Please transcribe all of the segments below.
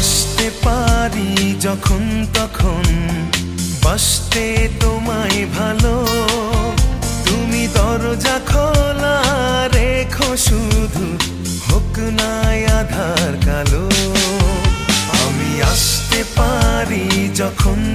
আসতে পারি যখন তখন। বাসতে তোমায় ভালো। তুমি দরজা খোলা, রেখো শুধু। হোক নাই আধার কালো। আমি আসতে পারি যখন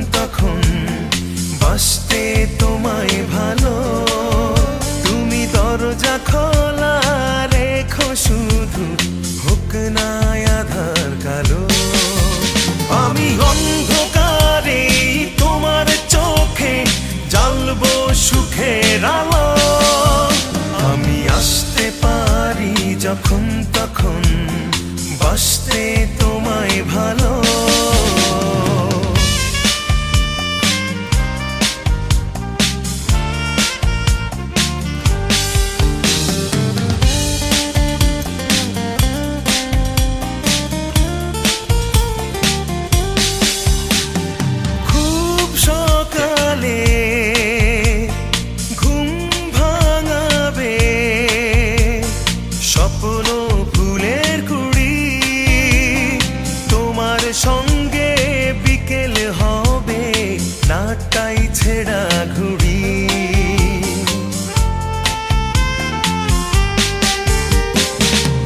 সঙ্গে বিকেল হবে নাটাই ছেঁড়া ঘুড়ি।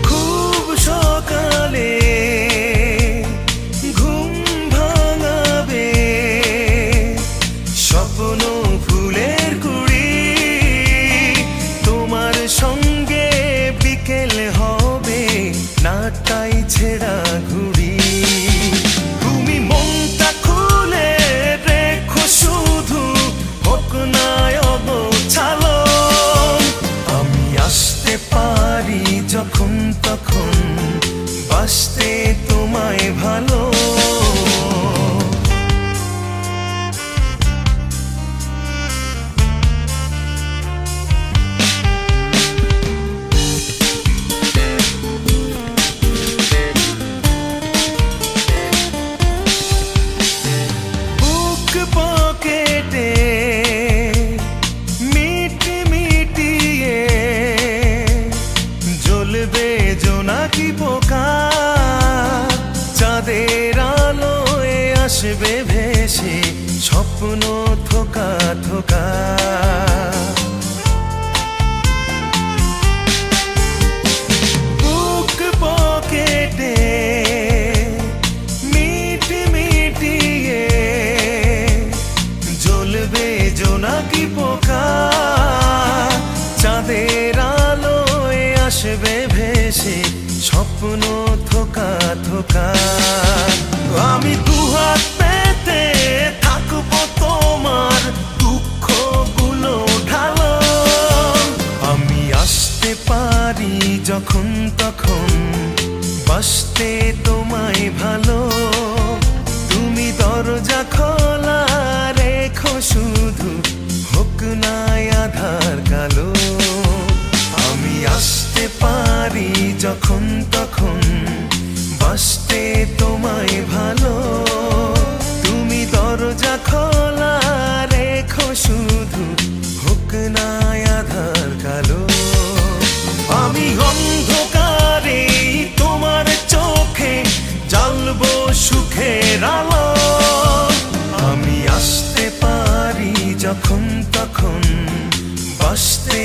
খুব সকালে ঘুম ভাঙাবে, স্বপ্ন ফুলের কুড়ি। তোমার সঙ্গে বিকেল হবে নাটাই ছেঁড়া ঘুড়ি। চাঁদের আলোয় আসবে ভেসে স্বপ্ন থোকা থোকা। স্বপ্ন থোকা থোকা আমি দুহাত পেতে থাকব তোমার দুঃখগুলো ঢালো। আমি আসতে পারি যখন তখন, বাসতে তোমায় ভালো। তুমি দরজা খোলা রেখো শুধু, হোক নাই আধার কালো। আমি পারি যখন তখন বসতে তোমায় ভালো। তুমি দরজা খোলা রেখো শুধু, হুক নাই আধার কালো। আমি অন্ধকারে তোমার চোখে জ্বলবো সুখের আলো। আমি আসতে পারি যখন তখন বসতে